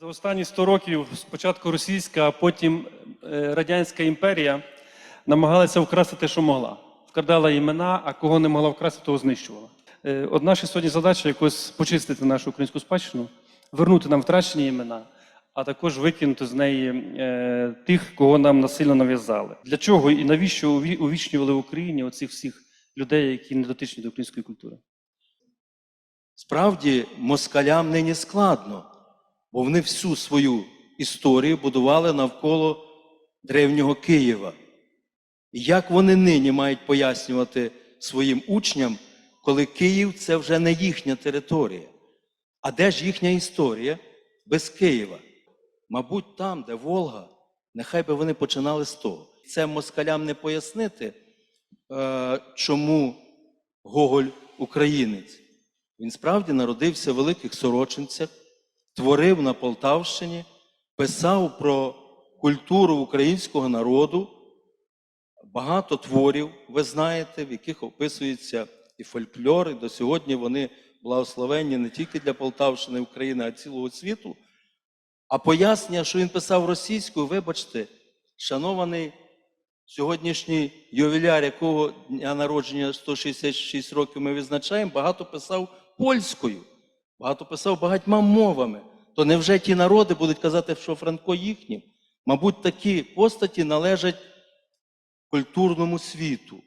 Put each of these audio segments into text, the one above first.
За останні 100 років спочатку російська, а потім е, радянська імперія намагалася вкрасти те, що могла. Вкрадала імена, а кого не могла вкрасти, того знищувала. Е, От наша сьогодні задача якось почистити нашу українську спадщину, вернути нам втрачені імена, а також викинути з неї е, тих, кого нам насильно нав'язали. Для чого і навіщо увічнювали в Україні оцих всіх людей, які не дотичні до української культури? Справді, москалям нині складно, бо вони всю свою історію будували навколо древнього Києва. І як вони нині мають пояснювати своїм учням, коли Київ це вже не їхня територія? А де ж їхня історія без Києва? Мабуть, там, де Волга, нехай би вони починали з того. Це москалям не пояснити, е, чому Гоголь українець. Він справді народився в великих сорочинцях, творив на Полтавщині, писав про культуру українського народу, багато творів, ви знаєте, в яких описується і фольклор, і до сьогодні вони благословенні не тільки для Полтавщини, України, а цілого світу. А пояснення, що він писав російською, вибачте, шанований сьогоднішній ювіляр, якого дня народження 166 років ми відзначаємо, багато писав польською, багато писав багатьма мовами. То невже ті народи будуть казати, що Франко їхнім? Мабуть, такі постаті належать культурному світу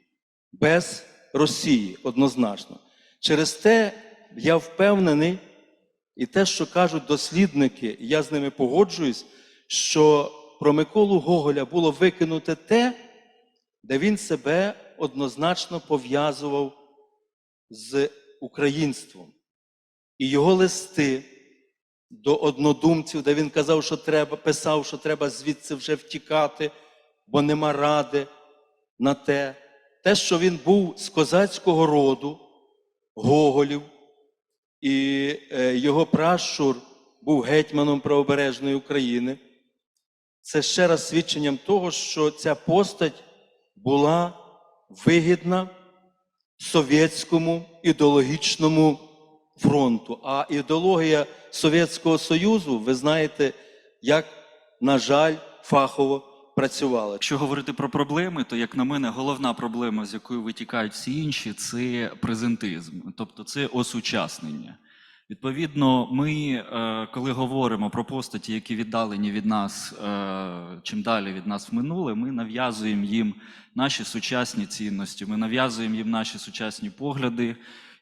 без Росії однозначно. Через те я впевнений, і те, що кажуть дослідники, я з ними погоджуюсь, що про Миколу Гоголя було викинуте те, де він себе однозначно пов'язував з українством. І його листи до однодумців, де він казав, що треба, писав, що треба звідси вже втікати, бо нема ради на те. Те, що він був з козацького роду, Гоголів, і е, його пращур був гетьманом правобережної України. Це ще раз свідченням того, що ця постать була вигідна совєтському ідеологічному фронту. А ідеологія Совєтського Союзу, ви знаєте, як, на жаль, фахово працювала. Якщо говорити про проблеми, то як на мене, головна проблема, з якої витікають всі інші, це презентизм, тобто це осучаснення. Відповідно, ми, е, коли говоримо про постаті, які віддалені від нас, е, чим далі від нас в минуле, ми нав'язуємо їм наші сучасні цінності, ми нав'язуємо їм наші сучасні погляди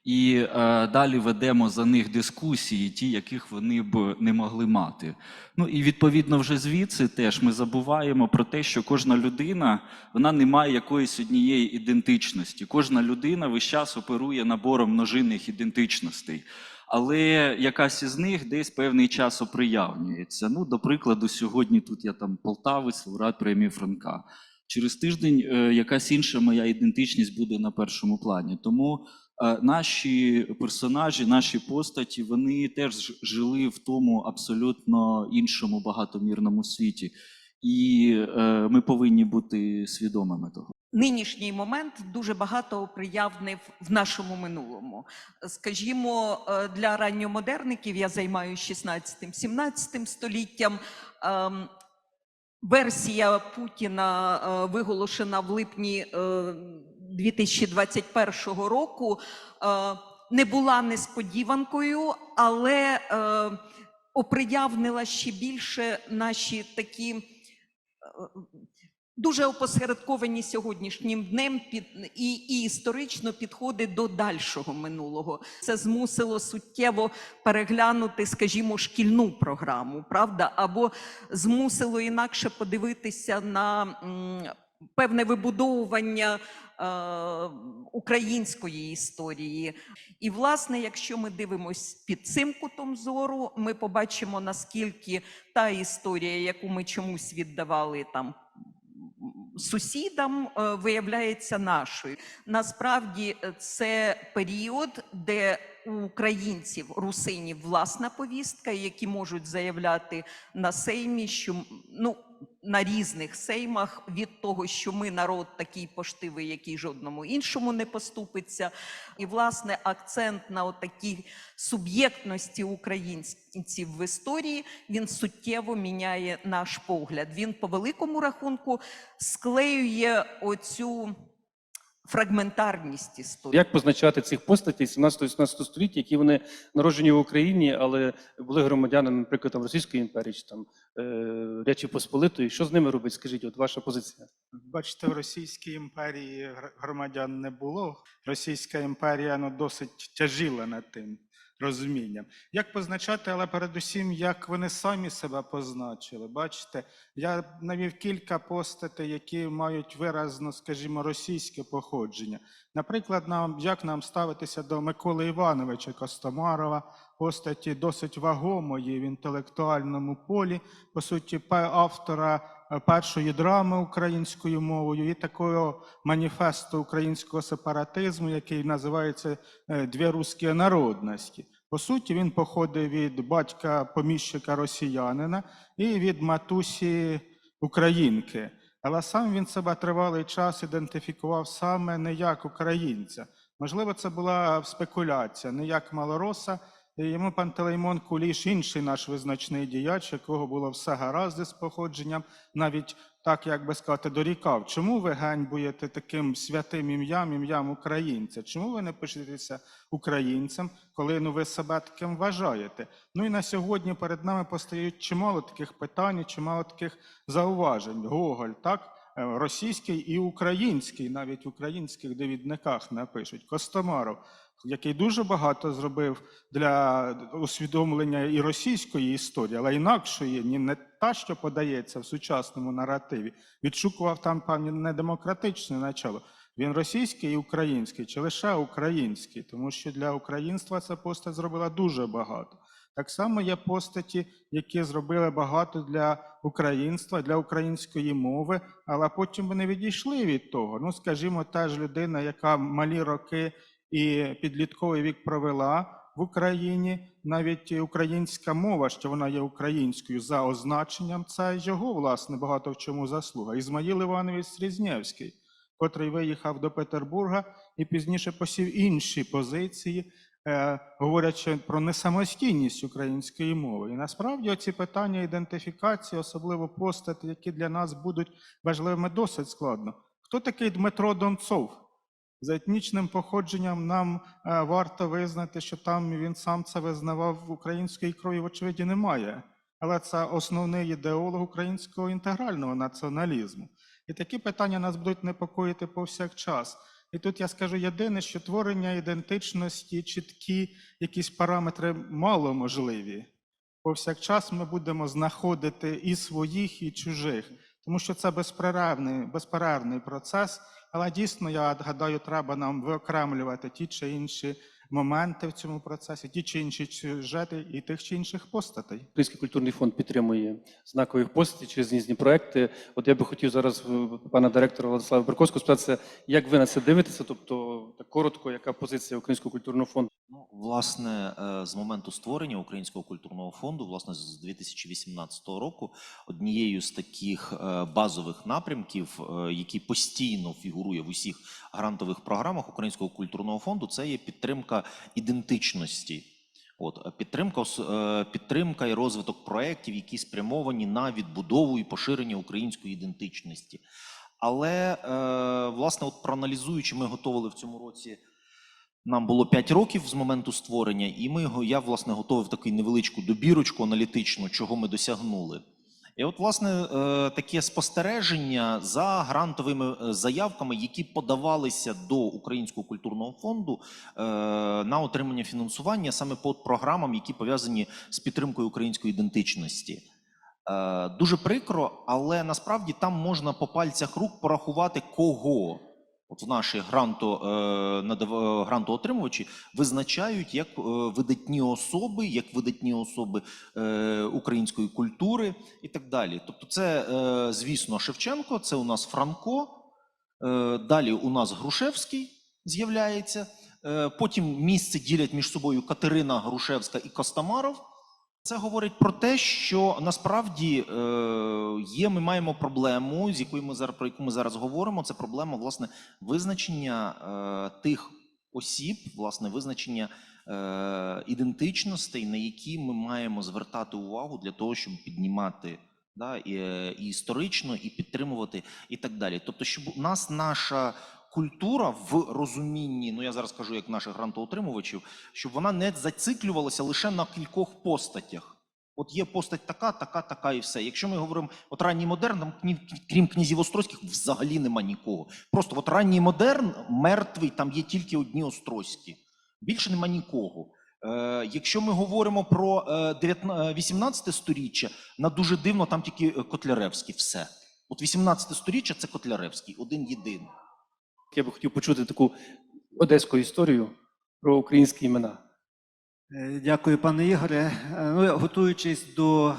і е, далі ведемо за них дискусії, ті, яких вони б не могли мати. Ну і відповідно вже звідси теж ми забуваємо про те, що кожна людина вона не має якоїсь однієї ідентичності. Кожна людина весь час оперує набором множинних ідентичностей. Але якась із них десь певний час оприявнюється. Ну, до прикладу, сьогодні тут я там полтавець, лауреат премії Франка. Через тиждень е, якась інша моя ідентичність буде на першому плані. Тому е, наші персонажі, наші постаті, вони теж жили в тому абсолютно іншому багатомірному світі. І е, ми повинні бути свідомими того. Нинішній момент дуже багато приявнив в нашому минулому. Скажімо, для ранньомодерників я займаюся 16-17 століттям. Версія Путіна, е, виголошена в липні е, 2021 року, е, не була несподіванкою, але е, оприявнила ще більше наші такі е, дуже опосередковані сьогоднішнім днем під і, і історично підходи до дальшого минулого. Це змусило суттєво переглянути, скажімо, шкільну програму, правда, або змусило інакше подивитися на певне вибудовування. е, Української історії, і власне, якщо ми дивимось під цим кутом зору, ми побачимо наскільки та історія, яку ми чомусь віддавали там сусідам е, виявляється нашою. Насправді е, це період, де у українців русинів власна повістка, які можуть заявляти на сеймі, що ну. На різних сеймах від того, що ми народ такий поштивий, який жодному іншому не поступиться. І, власне, акцент на отакій суб'єктності українців в історії він суттєво міняє наш погляд. Він по великому рахунку склеює оцю фрагментарність історії. Як позначати цих постатей 17-18 століття, які вони народжені в Україні, але були громадянами, наприклад, там Російської імперії чи там е, Речі Посполитої? Що з ними робить? Скажіть, от ваша позиція? Бачите, в Російській імперії громадян не було. Російська імперія ну, досить тяжіла над тим розумінням. Як позначати, але передусім, як вони самі себе позначили. Бачите, я навів кілька постатей, які мають виразно, скажімо, російське походження. Наприклад, нам, як нам ставитися до Миколи Івановича Костомарова, постаті досить вагомої в інтелектуальному полі, по суті, автора першої драми українською мовою і такого маніфесту українського сепаратизму, який називається е, Дві русські народності. По суті, він походить від батька поміщика росіянина і від матусі українки. Але сам він себе тривалий час ідентифікував саме не як українця. Можливо, це була спекуляція, не як малороса. І Йому Пантелеймон Куліш, інший наш визначний діяч, якого було все гаразд з походженням, навіть так, як би сказати, дорікав. Чому ви ганьбуєте таким святим ім'ям, ім'ям українця? Чому ви не пишетеся українцем, коли ну, ви себе таким вважаєте? Ну і на сьогодні перед нами постають чимало таких питань, чимало таких зауважень. Гоголь, так? Е, Російський і український, навіть в українських довідниках напишуть. Костомаров, який дуже багато зробив для усвідомлення і російської історії, але інакшої, ні не та, що подається в сучасному наративі. Відшукував там певне недемократичне начало. Він російський і український, чи лише український, тому що для українства ця постать зробила дуже багато. Так само є постаті, які зробили багато для українства, для української мови, але потім вони відійшли від того. Ну, скажімо, та ж людина, яка малі роки і підлітковий вік провела в Україні, навіть українська мова, що вона є українською за означенням, це його, власне, багато в чому заслуга. Ізмаїл Іванович Срізнєвський, котрий виїхав до Петербурга і пізніше посів інші позиції, е, говорячи про несамостійність української мови. І насправді ці питання ідентифікації, особливо постаті, які для нас будуть важливими, досить складно. Хто такий Дмитро Донцов? За етнічним походженням нам е, варто визнати, що там він сам це визнавав української крові, вочевиді, немає. Але це основний ідеолог українського інтегрального націоналізму. І такі питання нас будуть непокоїти повсякчас. І тут я скажу єдине, що творення ідентичності, чіткі якісь параметри мало можливі. Повсякчас ми будемо знаходити і своїх, і чужих, тому що це безперервний, безперервний процес. Але дійсно, я гадаю, треба нам виокремлювати ті чи інші моменти в цьому процесі, ті чи інші сюжети і тих чи інших постатей. Український культурний фонд підтримує знакові постаті через різні проекти. От я би хотів зараз е, пана директора Владислава Берковського спитатися, як ви на це дивитеся? Тобто, так коротко, яка позиція Українського культурного фонду? Ну, власне, е, з моменту створення Українського культурного фонду, власне, з 2018 року, однією з таких е, базових напрямків, які постійно фігурує в усіх грантових програмах Українського культурного фонду, це є підтримка ідентичності. От е, підтримка, е, підтримка і розвиток проєктів, які спрямовані на відбудову і поширення української ідентичності. Але, е, власне, от проаналізуючи, ми готували в цьому році. Нам було 5 років з моменту створення, і ми я власне готовив таку невеличку добірочку аналітичну, чого ми досягнули. І от, власне, е, таке спостереження за грантовими е, заявками, які подавалися до Українського культурного фонду е, на отримання фінансування саме по програмам, які пов'язані з підтримкою української ідентичності. Дуже прикро, але насправді там можна по пальцях рук порахувати кого. От наші гранто, е, е, грантоотримувачі визначають як е, видатні особи, як видатні особи української культури і так далі. Тобто, це, звісно, Шевченко, це у нас Франко, далі у нас Грушевський з'являється. Потім місце ділять між собою Катерина Грушевська і Костомаров. Це говорить про те, що насправді е, є, ми маємо проблему, з якою ми зараз про яку ми зараз говоримо. Це проблема власне визначення е, тих осіб, власне, визначення е, ідентичностей, на які ми маємо звертати увагу для того, щоб піднімати да, і, і історично, і підтримувати, і так далі. Тобто, щоб у нас наша культура в розумінні, ну я зараз кажу як наших грантоотримувачів, щоб вона не зациклювалася лише на кількох постатях. От є постать така, така, така і все. Якщо ми говоримо от ранній модерн, там крім князів Острозьких, взагалі нема нікого. Просто от ранній модерн мертвий, там є тільки одні Острозькі. Більше нема нікого. Е, якщо ми говоримо про е, 19, 18 сторіччя, на дуже дивно, там тільки е, Котляревський, все. От 18 сторіччя це Котляревський, один єдиний. Я би хотів почути таку одеську історію про українські імена. Е, Дякую, пане Ігоре. Е, Ну, готуючись до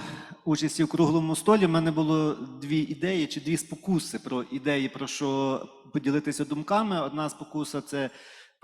участі в круглому столі, в мене було дві ідеї чи дві спокуси про ідеї, про що поділитися думками. Одна спокуса це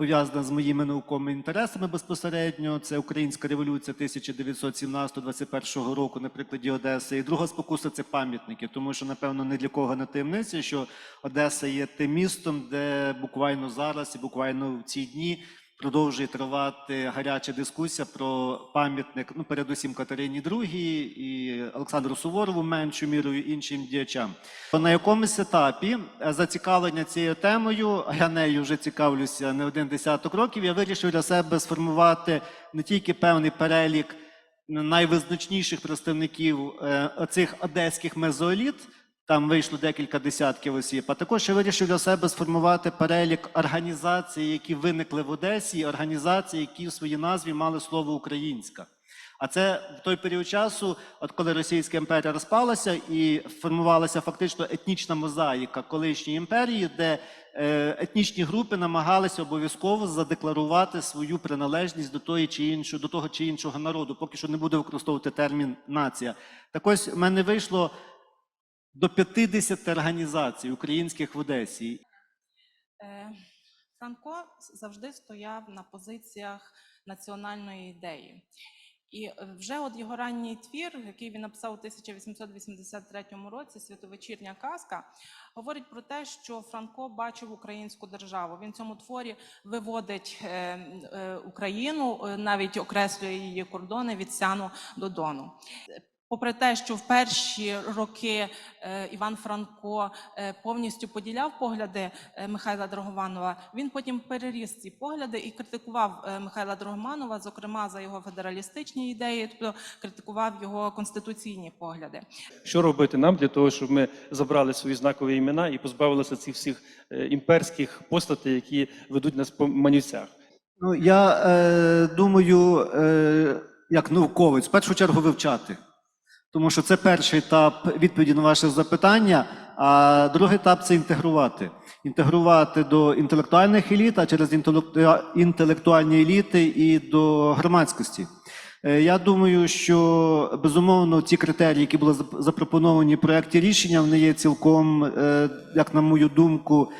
пов'язана з моїми науковими інтересами безпосередньо. Це Українська революція 1917-21 року на прикладі Одеси. І друга спокуса це пам'ятники, тому що, напевно, не для кого не таємниця, що Одеса є тим містом, де буквально зараз і буквально в ці дні продовжує тривати гаряча дискусія про пам'ятник, ну передусім Катерині II і Олександру Суворову, меншою мірою іншим діячам. На якомусь етапі е, зацікавлення цією темою, а я нею вже цікавлюся не один десяток років. Я вирішив для себе сформувати не тільки певний перелік найвизначніших представників е, оцих одеських мезоеліт. Там вийшло декілька десятків осіб. А також я вирішив для себе сформувати перелік організацій, які виникли в Одесі, і організацій, які в своїй назві мали слово українська. А це в той період часу, от коли Російська імперія розпалася і формувалася фактично етнічна мозаїка колишньої імперії, де е, етнічні групи намагалися обов'язково задекларувати свою приналежність до тої чи іншого, до того чи іншого народу, поки що не буде використовувати термін нація. Так ось в мене вийшло до 50 організацій українських в Одесі. Е, Франко завжди стояв на позиціях національної ідеї. І е, вже от його ранній твір, який він написав у 1883 році, Святовечірня казка, говорить про те, що Франко бачив українську державу. Він в цьому творі виводить е, Україну, навіть окреслює її кордони від Сяну до Дону. Попри те, що в перші роки е, Іван Франко е, повністю поділяв погляди е, Михайла Драгоманова, він потім переріс ці погляди і критикував Михайла Драгоманова, зокрема за його федералістичні ідеї, тобто критикував його конституційні погляди. Що робити нам для того, щоб ми забрали свої знакові імена і позбавилися цих всіх імперських постатей, які ведуть нас по манівцях? Ну, я е, думаю, е, як науковець, в першу чергу вивчати. Тому що це перший етап відповіді на ваше запитання, а другий етап це інтегрувати. Інтегрувати до інтелектуальних еліт, а через інтелекту- інтелектуальні еліти і до громадськості. Е, Я думаю, що безумовно ті критерії, які були запропоновані в проєкті рішення, вони є цілком, е, як на мою думку,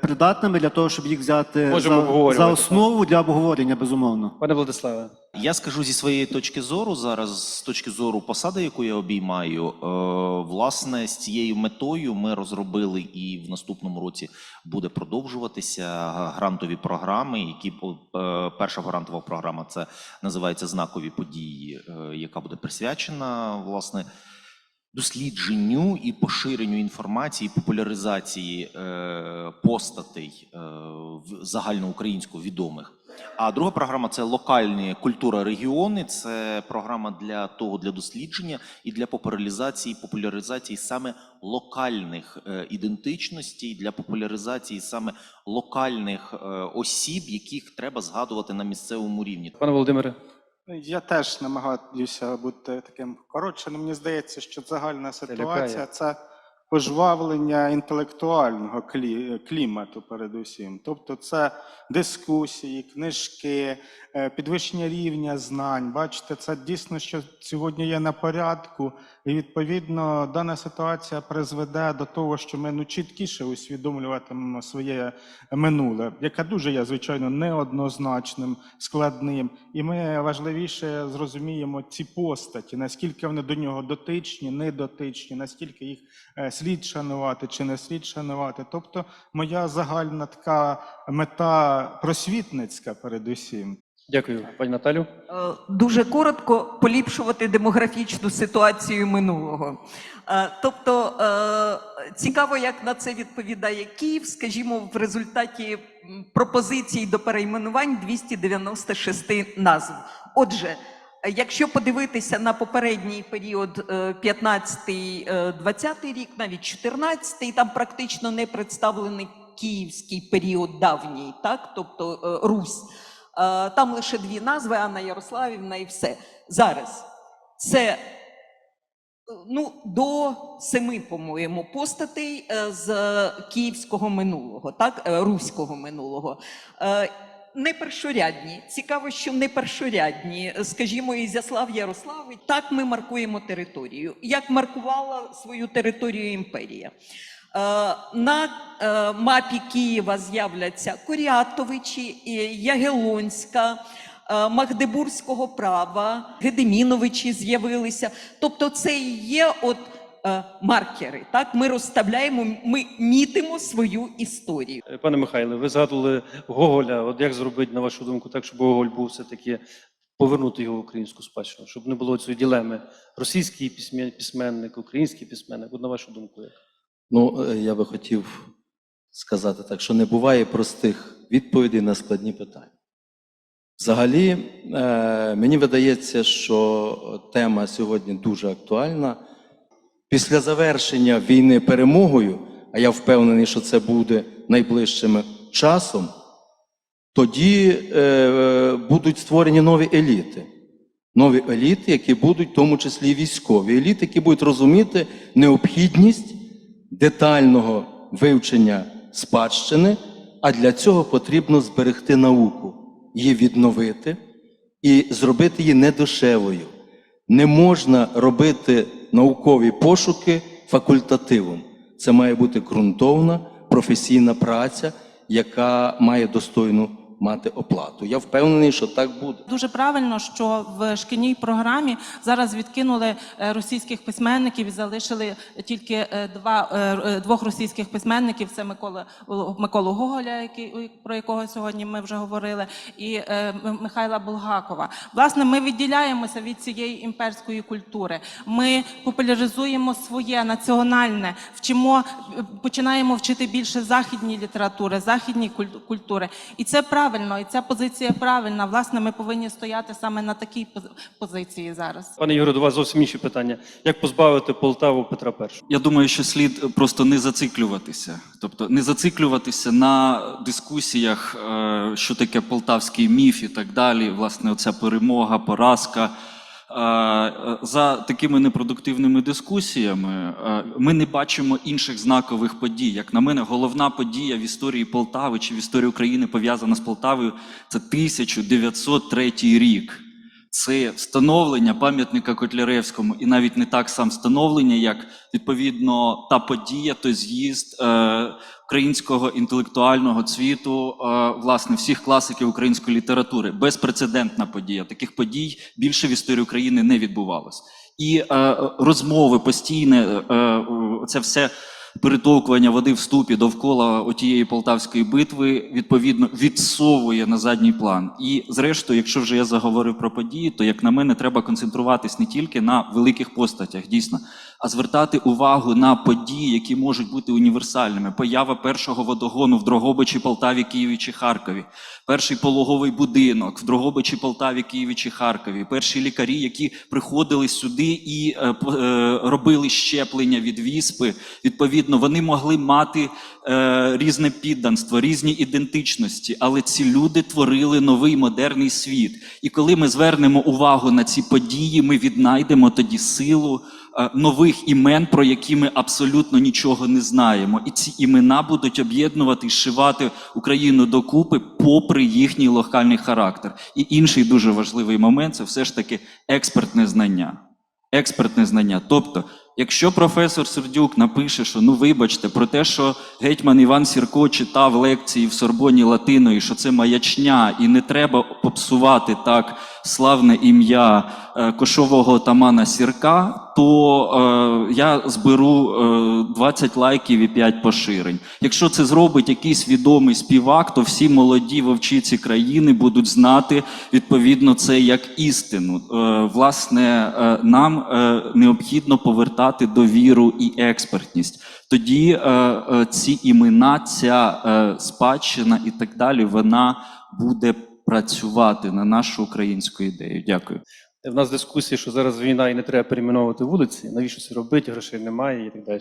придатними для того, щоб їх взяти Можемо за, обговорювати, за основу для обговорення, безумовно. Пане Владиславе, Я скажу зі своєї точки зору зараз, з точки зору посади, яку я обіймаю, е, власне, з цією метою ми розробили і в наступному році буде продовжуватися грантові програми, які е, перша грантова програма це називається знакові події, е, яка буде присвячена власне. Дослідженню і поширенню інформації, популяризації е, постатей е, загальноукраїнсько відомих. А друга програма це локальні культура регіони. Це програма для того для дослідження і для популяризації, популяризації саме локальних е, ідентичностей, для популяризації саме локальних е, осіб, яких треба згадувати на місцевому рівні. пане Володимире, Я теж намагаюся бути таким коротшим. Мені здається, що загальна ситуація це пожвавлення інтелектуального клі- клімату, передусім. Тобто, це дискусії, книжки, підвищення рівня знань. Бачите, це дійсно, що сьогодні є на порядку, і відповідно дана ситуація призведе до того, що ми ну чіткіше усвідомлюватимемо своє минуле, яке дуже є звичайно неоднозначним, складним. І ми важливіше зрозуміємо ці постаті, наскільки вони до нього дотичні, недотичні, наскільки їх е, слід шанувати чи не слід шанувати. Тобто, моя загальна така мета просвітницька, передусім. Дякую, пані Наталю. Е, Дуже коротко поліпшувати демографічну ситуацію минулого. Е, Тобто е, цікаво, як на це відповідає Київ, скажімо, в результаті пропозицій до перейменувань 296 назв. Отже, якщо подивитися на попередній період е, 15-20 рік, навіть 14 там практично не представлений київський період давній, так, тобто Русь. Е, Там лише дві назви Анна Ярославівна і все. Зараз це е, ну, до семи, по-моєму, постатей е, з київського минулого, так, руського минулого. Не першорядні. Цікаво, що не першорядні. Скажімо, Ізяслав Ярославич. Так ми маркуємо територію. Як маркувала свою територію імперія. Е, На е, мапі Києва з'являться Корятовичі, Ягелонська, е, Магдебурзького права, Гедеміновичі з'явилися. Тобто, це і є от маркери. Так, ми розставляємо, ми мітимо свою історію. Пане Михайле, ви згадували Гоголя. От як зробити, на вашу думку, так, щоб Гоголь був все-таки повернути його в українську спадщину, щоб не було цієї ділеми російський письменник, український письменник. От на вашу думку, як? Ну, е, я би хотів сказати так, що не буває простих відповідей на складні питання. Взагалі, е, мені видається, що тема сьогодні дуже актуальна. Після завершення війни перемогою, а я впевнений, що це буде найближчим часом, тоді е, будуть створені нові еліти. Нові еліти, які будуть, в тому числі військові еліти, які будуть розуміти необхідність детального вивчення спадщини, а для цього потрібно зберегти науку, її відновити і зробити її недешевою. Не можна робити наукові пошуки факультативом. Це має бути ґрунтовна професійна праця, яка має достойну мати оплату. Я впевнений, що так буде. Дуже правильно, що в шкільній програмі зараз відкинули е, російських письменників і залишили тільки е, два е, двох російських письменників: це Микола Миколу Гоголя, який про якого сьогодні ми вже говорили, і Михайла Булгакова. Власне, ми відділяємося від цієї імперської культури. Ми популяризуємо своє національне, вчимо, починаємо вчити більше західні літератури, західні куль- культури. І це правильно, і ця позиція правильна. Власне, ми повинні стояти саме на такій пози- позиції зараз. Пане Ігоре, до вас зовсім інші питання. Як позбавити Полтаву Петра І? Я думаю, що слід просто не зациклюватися, тобто не зациклюватися на дискусіях, е, що таке полтавський міф і так далі. Власне, оця перемога, поразка. Е, За такими непродуктивними дискусіями е, ми не бачимо інших знакових подій. Як на мене, головна подія в історії Полтави чи в історії України пов'язана з Полтавою це 1903 рік. Це встановлення пам'ятника Котляревському, і навіть не так сам встановлення, як відповідно та подія, той з'їзд е, українського інтелектуального цвіту, е, власне, всіх класиків української літератури. Безпрецедентна подія. Таких подій більше в історії України не відбувалось. І е, розмови постійне, е, е, це все перетовкування води в ступі довкола отієї полтавської битви відповідно відсовує на задній план. І зрештою, якщо вже я заговорив про події, то як на мене, треба концентруватись не тільки на великих постатях, дійсно, а звертати увагу на події, які можуть бути універсальними. Поява першого водогону в Дрогобичі, Полтаві, Києві чи Харкові, перший пологовий будинок в Дрогобичі, Полтаві, Києві чи Харкові, перші лікарі, які приходили сюди і е, е, робили щеплення від віспи. Відповідно, вони могли мати е, різне підданство, різні ідентичності, але ці люди творили новий модерний світ. І коли ми звернемо увагу на ці події, ми віднайдемо тоді силу нових імен, про які ми абсолютно нічого не знаємо. І ці імена будуть об'єднувати і шивати Україну докупи, попри їхній локальний характер. І інший дуже важливий момент це все ж таки експертне знання. Експертне знання. Тобто, якщо професор Сердюк напише, що ну вибачте, про те, що гетьман Іван Сірко читав лекції в Сорбоні Латиною, що це маячня, і не треба попсувати так славне ім'я е, кошового отамана Сірка, то е, я зберу е, 20 лайків і 5 поширень. Якщо це зробить якийсь відомий співак, то всі молоді вовчиці країни будуть знати відповідно це як істину. Е, власне, е, нам е, необхідно повертати довіру і експертність. Тоді е, е, ці імена, ця е, спадщина і так далі, вона буде працювати на нашу українську ідею. Дякую. В нас дискусія, що зараз війна і не треба перейменовувати вулиці. Навіщо це робити? Грошей немає і так далі.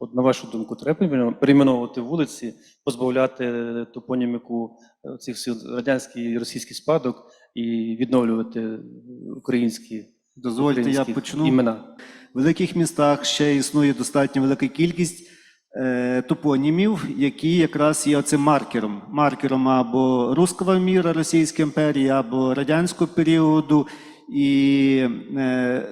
От на вашу думку, треба перейменовувати вулиці, позбавляти топоніміку цих всіх радянський і російський спадок і відновлювати українські Дозвольте, я почну. імена. Великих містах ще існує достатньо велика кількість е, топонімів, які якраз є оцим маркером. Маркером або руского міра Російської імперії, або радянського періоду. І е,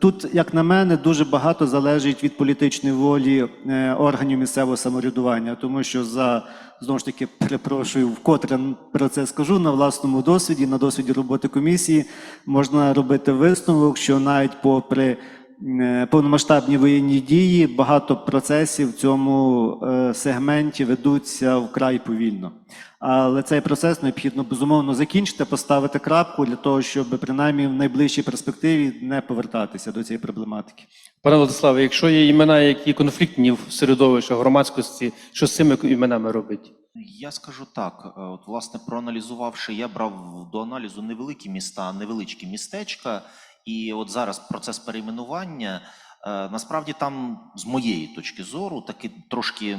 тут, як на мене, дуже багато залежить від політичної волі е, органів місцевого самоврядування, тому що за знову ж таки перепрошую, вкотре про це скажу на власному досвіді, на досвіді роботи комісії, можна робити висновок, що навіть попри повномасштабні воєнні дії багато процесів в цьому е, сегменті ведуться вкрай повільно. Але цей процес необхідно безумовно закінчити, поставити крапку для того, щоб принаймні в найближчій перспективі не повертатися до цієї проблематики. Пане Владиславе, якщо є імена, які конфліктні в середовищі громадськості, що з цими іменами робить? Я скажу так: е, от, власне, проаналізувавши, я брав до аналізу невеликі міста, невеличкі містечка, і от зараз процес перейменування. е, Насправді там, з моєї точки зору, таки трошки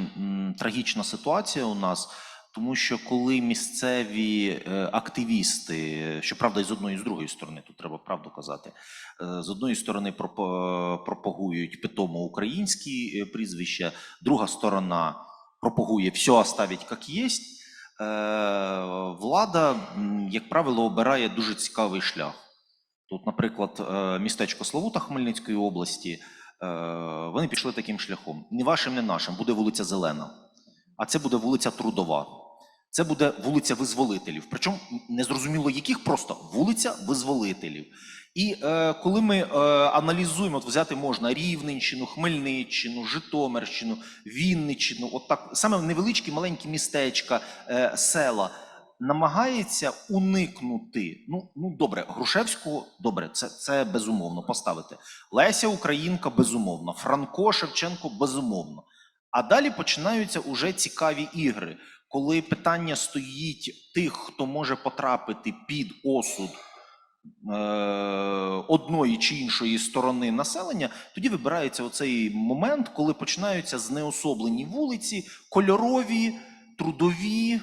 трагічна ситуація у нас, тому що коли місцеві е, активісти, щоправда, і з одної і з другої сторони, тут треба правду казати, е, з одної сторони пропагують питомо українські прізвища, друга сторона пропагує все оставить як є. Влада, як правило, обирає дуже цікавий шлях. Тут, наприклад, е, містечко Славута Хмельницької області, е, вони пішли таким шляхом. Не вашим, не нашим, буде вулиця Зелена, а це буде вулиця Трудова. Це буде вулиця Визволителів. Причому незрозуміло яких, просто вулиця Визволителів. І е, коли ми е, аналізуємо, от взяти можна Рівненщину, Хмельниччину, Житомирщину, Вінниччину, от так саме невеличкі маленькі містечка, е, села, намагається уникнути. Ну, ну добре, Грушевського, добре, це, це безумовно поставити. Леся Українка безумовно, Франко Шевченко безумовно. А далі починаються уже цікаві ігри, коли питання стоїть тих, хто може потрапити під осуд е, одної чи іншої сторони населення, тоді вибирається оцей момент, коли починаються знеособлені вулиці, кольорові, трудові,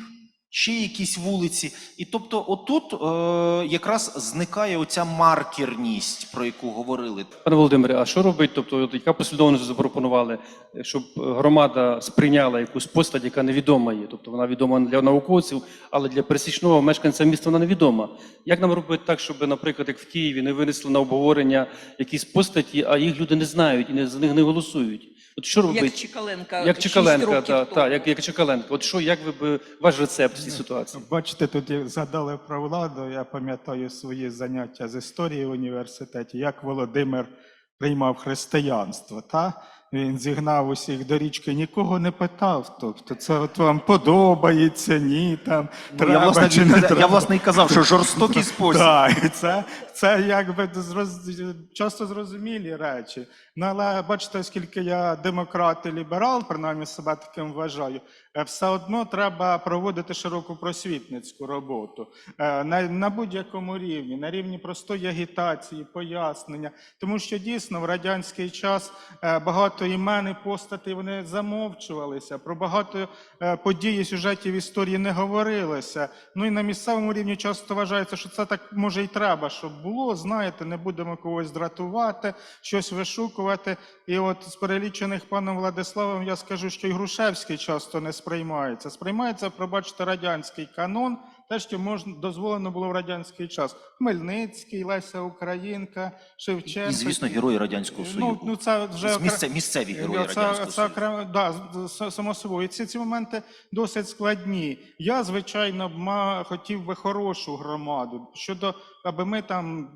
ще якісь вулиці. І тобто, отут е, якраз зникає оця маркерність, про яку говорили. Пане Володимире, а що робить? Тобто, от яка послідовність запропонували, щоб громада сприйняла якусь постать, яка невідома є? Тобто вона відома для науковців, але для пересічного мешканця міста вона невідома. Як нам робити так, щоб, наприклад, як в Києві не винесли на обговорення якісь постаті, а їх люди не знають і не, за них не голосують? От що робити? Як Чикаленка, Як Чекаленка, та, та, як, як Чекаленка. От що, як ви б ваш рецепт в цій ситуації? Бачите, тут згадали про владу. Я пам'ятаю свої заняття з історії в університеті, як Володимир приймав християнство. Та? Він зігнав усіх до річки, нікого не питав. Тобто, це от вам подобається, ні, там треба Ну, я, власне, чи не я, треба. власне і казав, що жорстокий спосіб. Так, і це, це якби часто зрозумілі речі. Ну, але бачите, оскільки я демократ і ліберал, принаймні себе таким вважаю, е, все одно треба проводити широку просвітницьку роботу е, на, на будь-якому рівні, на рівні простої агітації, пояснення. Тому що дійсно в радянський час е, багато імен і постатей вони замовчувалися, про багато подій і сюжетів історії не говорилося. Ну і на місцевому рівні часто вважається, що це так може і треба, щоб було. Знаєте, не будемо когось дратувати, щось вишукувати. І от з перелічених паном Владиславом я скажу, що і Грушевський часто не сприймається. Сприймається, пробачте, радянський канон, те, що можна дозволено було в радянський час. Хмельницький, Леся Українка, Шевченко. І, звісно, герої Радянського Ну, Союзу. ну це вже Місце- місцеві герої це, Радянського це Союзу. окремо, да, само собою. Ці, ці моменти досить складні. Я, звичайно, б ма, хотів би хорошу громаду. Щодо, аби ми там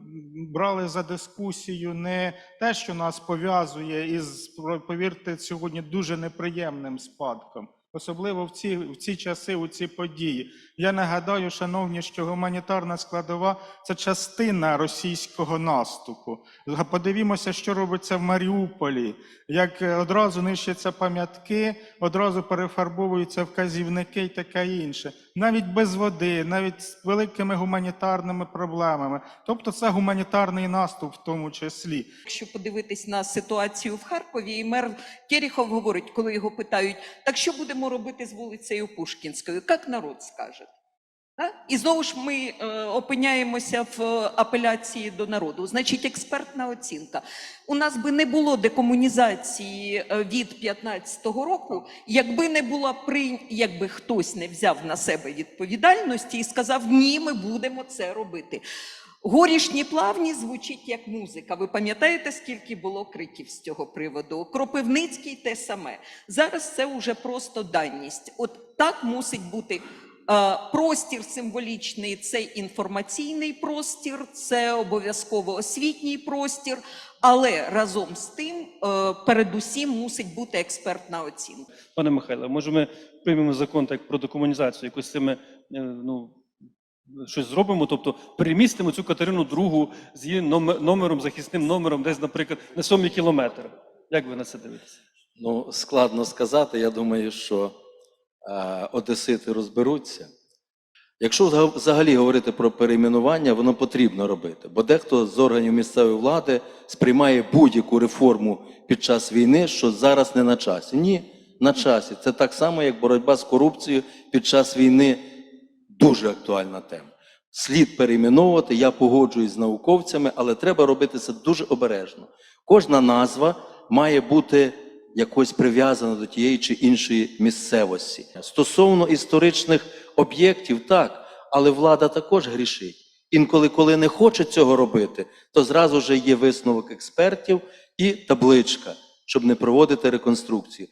брали за дискусію не те, що нас пов'язує із, повірте, сьогодні дуже неприємним спадком. Особливо в ці, в ці часи, у ці події. Я нагадаю, шановні, що гуманітарна складова це частина російського наступу. Подивімося, що робиться в Маріуполі, як е, одразу нищаться пам'ятки, одразу перефарбовуються вказівники і таке інше. Навіть без води, навіть з великими гуманітарними проблемами. Тобто це гуманітарний наступ в тому числі. Якщо подивитись на ситуацію в Харкові, і мер Терехов говорить, коли його питають, так що будемо робити з вулицею Пушкінською? Як народ скаже? І знову ж ми е, опиняємося в е, апеляції до народу. Значить, експертна оцінка. У нас би не було декомунізації е, від 15-го року, якби не була при... якби хтось не взяв на себе відповідальності і сказав, ні, ми будемо це робити. Горішні плавні звучить як музика. Ви пам'ятаєте, скільки було криків з цього приводу? Кропивницький те саме. Зараз це вже просто даність. От так мусить бути. Е, Простір символічний це інформаційний простір, це обов'язково освітній простір, але разом з тим, е, передусім, мусить бути експертна оцінка. Пане Михайло, може ми приймемо закон так про декомунізацію, якось цими, е, ну, щось зробимо, тобто перемістимо цю Катерину другу з її номером, захисним номером, десь, наприклад, на сьомий кілометр. Як ви на це дивитеся? Ну, складно сказати. Я думаю, що одесити розберуться. Якщо взагалі говорити про перейменування, воно потрібно робити. Бо дехто з органів місцевої влади сприймає будь-яку реформу під час війни, що зараз не на часі. Ні, на часі. Це так само, як боротьба з корупцією під час війни дуже актуальна тема. Слід перейменовувати, я погоджуюсь з науковцями, але треба робити це дуже обережно. Кожна назва має бути якось прив'язана до тієї чи іншої місцевості. Стосовно історичних об'єктів, так, але влада також грішить. Інколи, коли не хоче цього робити, то зразу вже є висновок експертів і табличка, щоб не проводити реконструкцію.